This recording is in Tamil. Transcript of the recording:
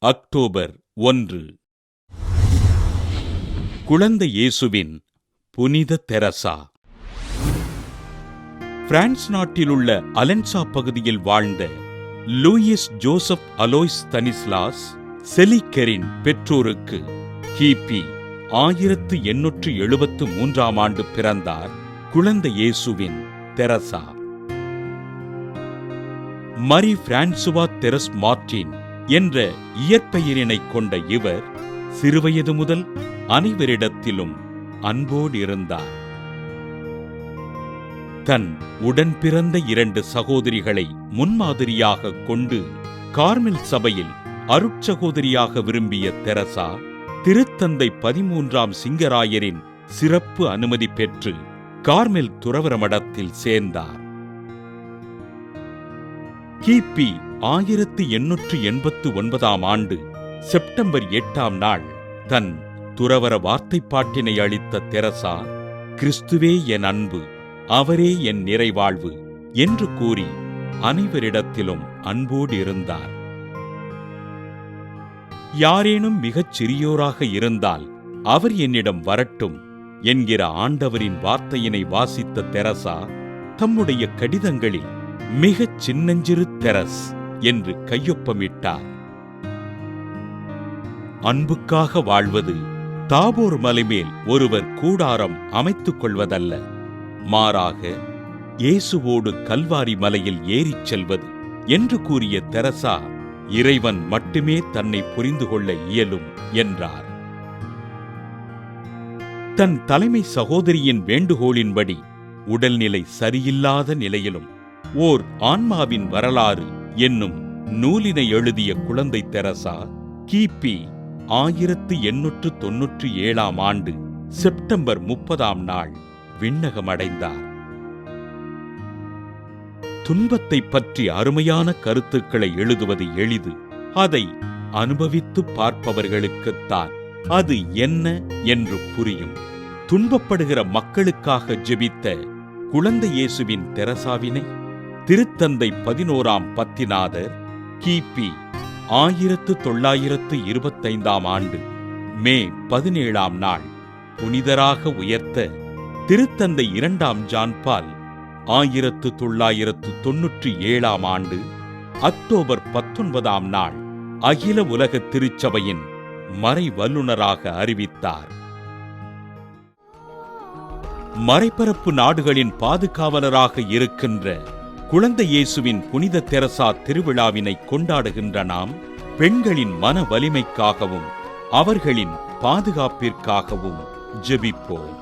அக்டோபர் ஒன்று. குழந்தை இயேசுவின் புனித தெரசா. பிரான்ஸ் நாட்டிலுள்ள அலென்சா பகுதியில் வாழ்ந்த லூயிஸ் ஜோசப் அலோய்ஸ் தனிஸ்லாஸ் செலிக்கரின் பெற்றோருக்கு கிபி ஆயிரத்து எண்ணூற்று எழுபத்து மூன்றாம் ஆண்டு பிறந்தார் குழந்தை இயேசுவின் Teresa. Marie Francoise Therese Martin என்ற இயற்பெயரினை கொண்ட இவர் சிறுவயது முதல் அனைவரிடத்திலும் அன்போடு இருந்தார். தன் உடன் பிறந்த இரண்டு சகோதரிகளை முன்மாதிரியாக கொண்டு கார்மில் சபையில் அருட்சகோதரியாக விரும்பிய தெரசா திருத்தந்தை பதிமூன்றாம் சிங்கராயரின் சிறப்பு அனுமதி பெற்று கார்மெல் துறவர மடத்தில் சேர்ந்தார் கிபி ஆயிரத்தி எண்ணூற்று எண்பத்து ஒன்பதாம் ஆண்டு செப்டம்பர் எட்டாம் நாள் தன் துறவர வார்த்தைப்பாட்டினை அளித்த தெரசா கிறிஸ்துவே என் அன்பு அவரே என் நிறைவாழ்வு என்று கூறி அனைவரிடத்திலும் அன்போடு இருந்தார். யாரேனும் மிகச் சிறியோராக இருந்தால் அவர் என்னிடம் வரட்டும் என்கிற ஆண்டவரின் வார்த்தையினை வாசித்த தெரசா தம்முடைய கடிதங்களில் மிகச் சின்னஞ்சிறு தெரஸ். என்று கையொப்பமிட்டார். அன்புக்காக வாழ்வது தாபோர் மலைமேல் ஒருவர் கூடாரம் அமைத்துக் கொள்வதல்ல மாறாக இயேசுவோடு கல்வாரி மலையில் ஏறிச் செல்வது என்று கூறிய தெரசா இறைவன் மட்டுமே தன்னை புரிந்து கொள்ள இயலும் என்றார். தன் தலைமை சகோதரியின் வேண்டுகோளின்படி உடல்நிலை சரியில்லாத நிலையிலும் ஓர் ஆன்மாவின் வரலாறு என்னும் நூலினை எழுதிய குழந்தை தெரசா கிபி ஆயிரத்து எண்ணூற்று தொன்னூற்றி ஏழாம் ஆண்டு செப்டம்பர் முப்பதாம் நாள் விண்ணகமடைந்தார். துன்பத்தை பற்றி அருமையான கருத்துக்களை எழுதுவது எளிது. அதை அனுபவித்து பார்ப்பவர்களுக்குத்தான் அது என்ன என்று புரியும். துன்பப்படுகிற மக்களுக்காக ஜெபித்த குழந்தை இயேசுவின் தெரசாவினை திருத்தந்தை பதினோராம் பத்திநாதர் கிபி ஆயிரத்து தொள்ளாயிரத்து இருபத்தைந்தாம் ஆண்டு மே பதினேழாம் நாள். புனிதராக உயர்த்த திருத்தந்தை இரண்டாம் ஜான்பால் ஆயிரத்து தொள்ளாயிரத்து தொன்னூற்றி ஏழாம் ஆண்டு அக்டோபர் பத்தொன்பதாம் நாள் அகில உலக திருச்சபையின் மறை வல்லுநராக அறிவித்தார். மறைபரப்பு நாடுகளின் பாதுகாவலராக இருக்கின்ற குழந்தை இயேசுவின் புனித தெரசா திருவிழாவினை கொண்டாடுகின்ற நாம் பெண்களின் மன வலிமைக்காகவும் அவர்களின் பாதுகாப்பிற்காகவும் ஜெபிப்போம்.